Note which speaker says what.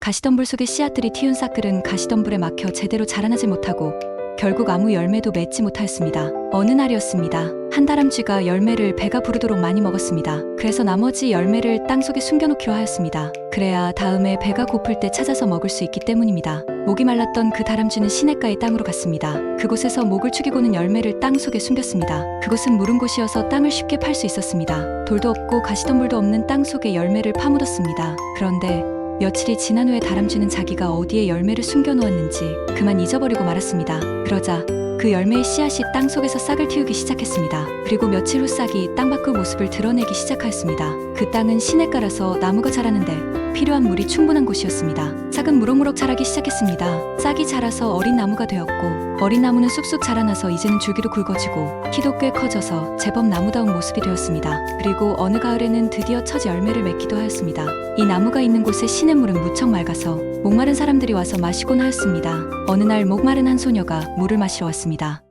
Speaker 1: 가시덤불 속의 씨앗들이 튀운 싹들은 가시덤불에 막혀 제대로 자라나지 못하고 결국 아무 열매도 맺지 못하였습니다. 어느 날이었습니다. 한 다람쥐가 열매를 배가 부르도록 많이 먹었습니다. 그래서 나머지 열매를 땅속에 숨겨놓기로 하였습니다. 그래야 다음에 배가 고플 때 찾아서 먹을 수 있기 때문입니다. 목이 말랐던 그 다람쥐는 시냇가의 땅으로 갔습니다. 그곳에서 목을 축이고는 열매를 땅 속에 숨겼습니다. 그곳은 무른 곳이어서 땅을 쉽게 팔 수 있었습니다. 돌도 없고 가시덤불도 없는 땅 속에 열매를 파묻었습니다. 그런데 며칠이 지난 후에 다람쥐는 자기가 어디에 열매를 숨겨놓았는지 그만 잊어버리고 말았습니다. 그러자 그 열매의 씨앗이 땅 속에서 싹을 틔우기 시작했습니다. 그리고 며칠 후 싹이 땅 밖의 모습을 드러내기 시작하였습니다. 그 땅은 시냇가라서 나무가 자라는데 필요한 물이 충분한 곳이었습니다. 싹은 무럭무럭 자라기 시작했습니다. 싹이 자라서 어린 나무가 되었고 어린 나무는 쑥쑥 자라나서 이제는 줄기로 굵어지고 키도 꽤 커져서 제법 나무다운 모습이 되었습니다. 그리고 어느 가을에는 드디어 첫 열매를 맺기도 하였습니다. 이 나무가 있는 곳의 시냇물은 무척 맑아서 목마른 사람들이 와서 마시곤 하였습니다. 어느 날 목마른 한 소녀가 물을 마시러 왔습니다.